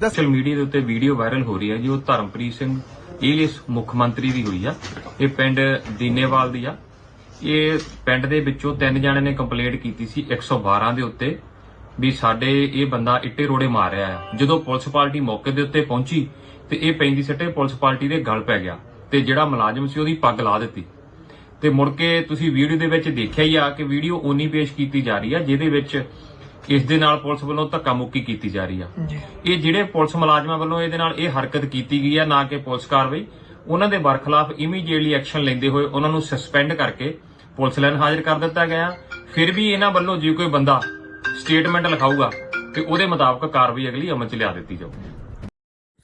Social media ਦੇ ਉੱਤੇ video viral ਹੋ ਰਹੀ ਹੈ ਜੀ, ਉਹ ਧਰਮਪ੍ਰੀਤ ਸਿੰਘ ਏਲੀਸ ਮੁੱਖ ਮੰਤਰੀ ਦੀ ਹੋਈ ਆ। ਇਹ ਪਿੰਡ ਦੀਨੇਵਾਲ ਦੀ ਆ। ਇਹ ਪਿੰਡ ਦੇ ਵਿੱਚੋਂ ਤਿੰਨ ਜਣੇ ਨੇ ਕੰਪਲੇਂਟ ਕੀਤੀ ਸੀ 112 ਦੇ ਉੱਤੇ ਵੀ ਸਾਡੇ ਇਹ ਬੰਦਾ ਇੱਟੇ ਰੋੜੇ ਮਾਰ ਰਿਹਾ ਹੈ ਜਦੋਂ ਪੁਲਿਸ ਪਾਰਟੀ ਮੌਕੇ ਦੇ ਉੱਤੇ ਪਹੁੰਚੀ ਤੇ ਇਹ ਪੈਂਦੀ ਸੱਟੇ ਪੁਲਿਸ ਪਾਰਟੀ ਦੇ ਗਲ ਪੈ ਗਿਆ ਤੇ ਜਿਹੜਾ ਮੁਲਾਜ਼ਮ ਸੀ ਉਹਦੀ ਪੱਗ ਲਾ ਦਿੱਤੀ। ਤੇ ਮੁੜ ਕੇ ਤੁਸੀਂ ਵੀਡੀਓ ਦੇ ਵਿੱਚ ਦੇਖਿਆ ਹੀ ਆ ਕਿ ਵੀਡੀਓ ਓਨੀ ਪੇਸ਼ ਕੀਤੀ ਜਾ ਰਹੀ ਆ, ਜਿਹਦੇ ਵਿੱਚ ਇਸ ਦੇ ਨਾਲ ਪੁਲਿਸ ਵੱਲੋਂ ਧੱਕਾ ਮੁੱਕੀ ਕੀਤੀ ਜਾ ਰਹੀ ਆ। ਇਹ ਜਿਹੜੇ ਪੁਲਿਸ ਮੁਲਾਜ਼ਮਾਂ ਵੱਲੋਂ ਇਹਦੇ ਨਾਲ ਇਹ ਹਰਕਤ ਕੀਤੀ ਗਈ ਆ ਨਾ ਕਿ ਪੁਲਿਸ ਕਾਰਵਾਈ ਉਹਨਾਂ ਦੇ ਬਰਖਲਾਫ ਇਮੀਡੀਏਟਲੀ ਐਕਸ਼ਨ ਲੈਂਦੇ ਹੋਏ ਉਹਨਾਂ ਨੂੰ ਸਸਪੈਂਡ ਕਰਕੇ ਪੁਲਿਸ ਲਾਈਨ ਹਾਜ਼ਰ ਕਰ ਦਿੱਤਾ ਗਿਆ। ਫਿਰ ਵੀ ਇਹਨਾਂ ਵੱਲੋਂ ਜੇ ਕੋਈ ਬੰਦਾ ਸਟੇਟਮੈਂਟ ਲਿਖਾਊਗਾ ਤੇ ਉਹਦੇ ਮੁਤਾਬਕ ਕਾਰਵਾਈ ਅਗਲੀ ਅਮਲ 'ਚ ਲਿਆ ਦਿੱਤੀ ਜਾਊਗੀ।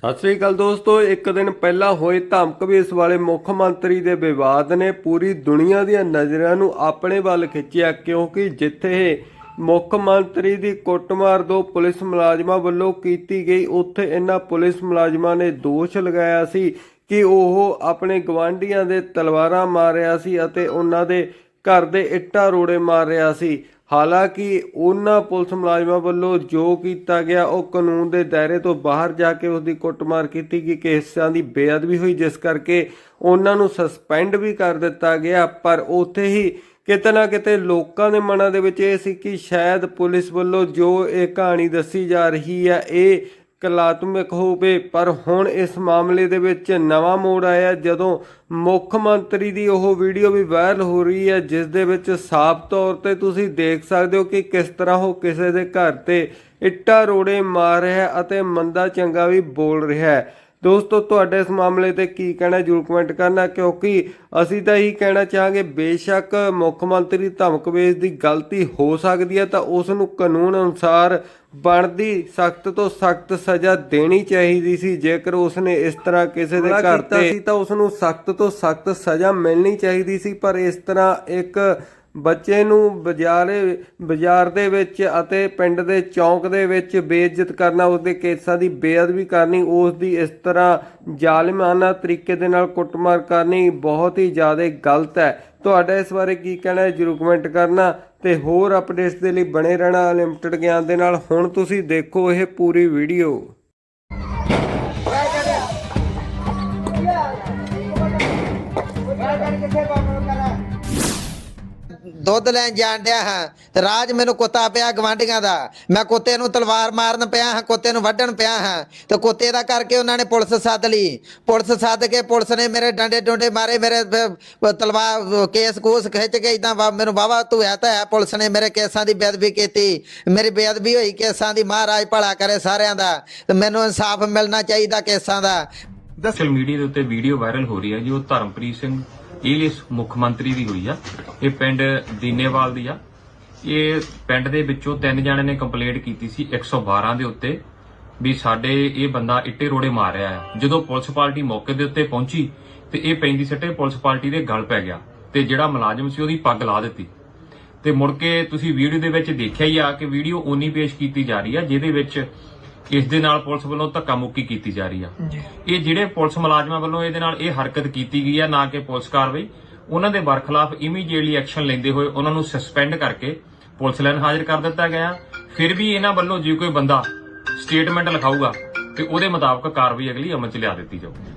ਸਤਿ ਸ੍ਰੀ ਅਕਾਲ ਦੋਸਤੋ ਇੱਕ ਦਿਨ ਪਹਿਲਾਂ ਹੋਏ ਧਮਕ ਵੇਸ ਵਾਲੇ ਮੁੱਖ ਮੰਤਰੀ ਦੇ ਵਿਵਾਦ ਨੇ ਪੂਰੀ ਦੁਨੀਆ ਦੀਆਂ ਨਜ਼ਰਾਂ ਨੂੰ ਆਪਣੇ ਵੱਲ ਖਿੱਚਿਆ ਕਿਉਂਕਿ ਜਿੱਥੇ ਮੁੱਖ ਮੰਤਰੀ ਦੀ ਕੁੱਟਮਾਰ ਦੋ ਪੁਲਿਸ ਮੁਲਾਜ਼ਮਾਂ ਵੱਲੋਂ ਕੀਤੀ ਗਈ। ਉੱਥੇ ਇਹਨਾਂ ਪੁਲਿਸ ਮੁਲਾਜ਼ਮਾਂ ਨੇ ਦੋਸ਼ ਲਗਾਇਆ ਸੀ ਕਿ ਉਹ ਆਪਣੇ ਗਵਾਂਢੀਆਂ ਦੇ ਤਲਵਾਰਾਂ ਮਾਰ ਰਿਹਾ ਸੀ ਅਤੇ ਉਹਨਾਂ ਦੇ ਘਰ ਦੇ ਇੱਟਾਂ ਰੋੜੇ ਮਾਰ ਰਿਹਾ ਸੀ। ਹਾਲਾਂਕਿ ਉਹਨਾਂ ਪੁਲਿਸ ਮੁਲਾਜ਼ਮਾਂ ਵੱਲੋਂ ਜੋ ਕੀਤਾ ਗਿਆ, ਉਹ ਕਾਨੂੰਨ ਦੇ ਦਾਇਰੇ ਤੋਂ ਬਾਹਰ ਜਾ ਕੇ ਉਸ ਦੀ ਕੁੱਟਮਾਰ ਕੀਤੀ ਗਈ। ਕੇਸਾਂ ਦੀ ਬੇਅਦਬੀ ਹੋਈ, ਜਿਸ ਕਰਕੇ ਉਹਨਾਂ ਨੂੰ ਸਸਪੈਂਡ ਵੀ ਕਰ ਦਿੱਤਾ ਗਿਆ। ਪਰ ਉੱਥੇ ਹੀ ਕਿਤੇ ਨਾ ਕਿਤੇ ਲੋਕਾਂ ਦੇ ਮਨਾਂ ਦੇ ਵਿੱਚ ਇਹ ਸੀ ਕਿ ਸ਼ਾਇਦ ਪੁਲਿਸ ਵੱਲੋਂ ਜੋ ਇਹ ਕਹਾਣੀ ਦੱਸੀ ਜਾ ਰਹੀ ਹੈ ਇਹ ਕਲਾਤਮਕ ਹੋਵੇ, ਪਰ ਹੁਣ ਇਸ ਮਾਮਲੇ ਦੇ ਵਿੱਚ ਨਵਾਂ ਮੋੜ ਆਇਆ ਜਦੋਂ ਮੁੱਖ ਮੰਤਰੀ ਦੀ ਉਹ ਵੀਡੀਓ ਵੀ ਵਾਇਰਲ ਹੋ ਰਹੀ ਹੈ, ਜਿਸ ਦੇ ਵਿੱਚ ਸਾਫ਼ ਤੌਰ ਤੇ ਤੁਸੀਂ ਦੇਖ ਸਕਦੇ ਹੋ ਕਿ ਕਿਸ ਤਰ੍ਹਾਂ ਉਹ ਕਿਸੇ ਦੇ ਘਰ ਤੇ ਇੱਟਾਂ ਰੋੜੇ ਮਾਰ ਰਿਹਾ ਅਤੇ ਮੰਦਾ ਚੰਗਾ ਵੀ ਬੋਲ ਰਿਹਾ ਹੈ। ਦੋਸਤੋ ਤੁਹਾਡੇ ਇਸ ਮਾਮਲੇ ਤੇ ਕੀ ਕਹਿਣਾ ਜਰੂਰ ਕਮੈਂਟ ਕਰਨਾ ਕਿਉਂਕਿ ਅਸੀਂ ਤਾਂ ਇਹੀ ਕਹਿਣਾ ਚਾਹਾਂਗੇ ਬੇਸ਼ੱਕ ਮੁੱਖ ਮੰਤਰੀ ਧਮਕ ਵੇਚ ਦੀ ਗਲਤੀ ਹੋ ਸਕਦੀ ਹੈ ਤਾਂ ਉਸ ਨੂੰ ਕਾਨੂੰਨ ਅਨੁਸਾਰ ਬਣਦੀ ਸਖਤ ਤੋਂ ਸਖਤ ਸਜ਼ਾ ਦੇਣੀ ਚਾਹੀਦੀ ਸੀ। ਜੇਕਰ ਉਸ ਨੇ ਇਸ ਤਰ੍ਹਾਂ ਕਿਸੇ ਦੇ ਘਰ ਤੇ ਸੀ ਤਾਂ ਉਸ ਨੂੰ ਸਖਤ ਤੋਂ ਸਖਤ ਸਜ਼ਾ ਮਿਲਣੀ ਚਾਹੀਦੀ ਸੀ ਪਰ ਇਸ ਤਰ੍ਹਾਂ ਇੱਕ ਬੱਚੇ ਨੂੰ ਬਾਜ਼ਾਰੇ, ਬਾਜ਼ਾਰ ਦੇ ਵਿੱਚ ਅਤੇ ਪਿੰਡ ਦੇ ਚੌਂਕ ਦੇ ਵਿੱਚ ਬੇਇੱਜ਼ਤ ਕਰਨਾ ਉਸ ਦੇ ਕੇਸਾਂ ਦੀ ਬੇਅਦਬੀ ਕਰਨੀ ਉਸ ਦੀ ਇਸ ਤਰ੍ਹਾਂ ਜ਼ਾਲਿਮਾਨਾ ਤਰੀਕੇ ਦੇ ਨਾਲ ਕੁੱਟਮਾਰ ਕਰਨੀ ਬਹੁਤ ਹੀ ਜ਼ਿਆਦਾ ਗਲਤ ਹੈ। ਤੁਹਾਡਾ ਇਸ ਬਾਰੇ ਕੀ ਕਹਿਣਾ ਹੈ? ਜਰੂਰ ਕਮੈਂਟ ਕਰਨਾ ਤੇ ਹੋਰ ਅਪਡੇਟਸ ਦੇ ਲਈ ਬਣੇ ਰਹਿਣਾ ਅਨਲਿਮਟਿਡ ਗਿਆਨ ਦੇ ਨਾਲ। ਹੁਣ ਤੁਸੀਂ ਦੇਖੋ ਇਹ ਪੂਰੀ ਵੀਡੀਓ ਕਿੱਥੇ ਬਾਬੂ ਕਰਾ ਦੁੱਧ ਲੈਣ ਜਾਣ ਡਿਆ ਹਾਂ, ਤੇ ਰਾਜ ਮੈਨੂੰ ਕੁੱਤਾ ਪਿਆ ਗਵਾਂਢੀਆਂ ਦਾ। ਮੈਂ ਕੁੱਤੇ ਨੂੰ ਤਲਵਾਰ ਮਾਰਨ ਪਿਆ ਹਾਂ, ਕੁੱਤੇ ਨੂੰ ਵੱਢਣ ਪਿਆ ਹਾਂ। ਤੇ ਕੁੱਤੇ ਦਾ ਕਰਕੇ ਉਹਨਾਂ ਨੇ ਪੁਲਿਸ ਸੱਦ ਲਈ। ਪੁਲਿਸ ਸੱਦ ਕੇ ਪੁਲਿਸ ਨੇ ਮੇਰੇ ਡੰਡੇ ਡੁੰਡੇ ਮਾਰੇ, ਮੇਰੇ ਤਲਵਾਰ ਕੇਸ ਕੂਸ ਖਿੱਚ ਕੇ ਇਦਾਂ ਮੈਨੂੰ ਵਾਵਾ ਧੋਇਆ ਤਾਂ ਹੈ ਪੁਲਿਸ ਨੇ ਮੇਰੇ ਕੇਸਾਂ ਦੀ ਬੇਅਦਬੀ ਕੀਤੀ। ਮੇਰੀ ਬੇਅਦਬੀ ਹੋਈ ਕੇਸਾਂ ਦੀ, ਮਹਾਰਾਜ ਭਲਾ ਕਰੇ ਸਾਰਿਆਂ ਦਾ। ਤੇ ਮੈਨੂੰ ਇਨਸਾਫ ਮਿਲਣਾ ਚਾਹੀਦਾ ਕੇਸਾਂ ਦਾ। ਸੋਸ਼ਲ ਮੀਡੀਆ ਦੇ ਉੱਤੇ ਵੀਡੀਓ ਵਾਇਰਲ ਹੋ ਰਹੀ ਹੈ ਜੀ, ਉਹ ਧਰਮਪ੍ਰੀਤ ਸਿੰਘ ਏਲੀਸ ਮੁੱਖ ਮੰਤਰੀ ਦੀ ਹੋਈ ਆ। ਇਹ ਪਿੰਡ ਦੀਨੇਵਾਲ ਦੀ ਆ। ਇਹ ਪਿੰਡ ਦੇ ਵਿੱਚੋਂ ਤਿੰਨ ਜਣੇ ਨੇ ਕੰਪਲੇਂਟ ਕੀਤੀ ਸੀ 112 ਦੇ ਉੱਤੇ ਵੀ ਸਾਡੇ ਇਹ ਬੰਦਾ ਇੱਟੇ ਰੋੜੇ ਮਾਰ ਰਿਹਾ ਹੈ। ਜਦੋਂ ਪੁਲਿਸ ਪਾਰਟੀ ਮੌਕੇ ਦੇ ਉੱਤੇ ਪਹੁੰਚੀ ਤੇ ਇਹ ਪੈਂਦੀ ਸੱਟੇ ਪੁਲਿਸ ਪਾਰਟੀ ਦੇ ਗਲ ਪੈ ਗਿਆ ਤੇ ਜਿਹੜਾ ਮੁਲਾਜ਼ਮ ਸੀ ਉਹਦੀ ਪੱਗ ਲਾ ਦਿੱਤੀ। ਤੇ ਮੁੜ ਕੇ ਤੁਸੀਂ ਵੀਡੀਓ ਦੇ ਵਿੱਚ ਦੇਖਿਆ ਹੀ ਆ ਕਿ ਵੀਡੀਓ ਓਨੀ ਪੇਸ਼ ਕੀਤੀ ਜਾ ਰਹੀ ਆ, ਜਿਹਦੇ ਵਿੱਚ ਇਸ ਦੇ ਨਾਲ ਪੁਲਿਸ ਵੱਲੋਂ ਧੱਕਾ ਮੁੱਕੀ ਕੀਤੀ ਜਾ ਰਹੀ ਆ। ਇਹ ਜਿਹੜੇ ਪੁਲਿਸ ਮੁਲਾਜ਼ਮਾਂ ਵੱਲੋਂ ਇਹਦੇ ਨਾਲ ਇਹ ਹਰਕਤ ਕੀਤੀ ਗਈ ਆ ਨਾ ਕਿ ਪੁਲਿਸ ਕਾਰਵਾਈ। ਉਹਨਾਂ ਦੇ ਬਰਖਲਾਫ ਇਮੀਡੀਏਟਲੀ ਐਕਸ਼ਨ ਲੈਂਦੇ ਹੋਏ ਉਹਨਾਂ ਨੂੰ ਸਸਪੈਂਡ ਕਰਕੇ ਪੁਲਿਸ ਲਾਈਨ ਹਾਜ਼ਰ ਕਰ ਦਿੱਤਾ ਗਿਆ। ਫਿਰ ਵੀ ਇਹਨਾਂ ਵੱਲੋਂ ਜੇ ਕੋਈ ਬੰਦਾ ਸਟੇਟਮੈਂਟ ਲਿਖਾਊਗਾ ਤੇ ਉਹਦੇ ਮੁਤਾਬਕ ਕਾਰਵਾਈ ਅਗਲੀ ਅਮਲ 'ਚ ਲਿਆ ਦਿੱਤੀ ਜਾਊਗੀ।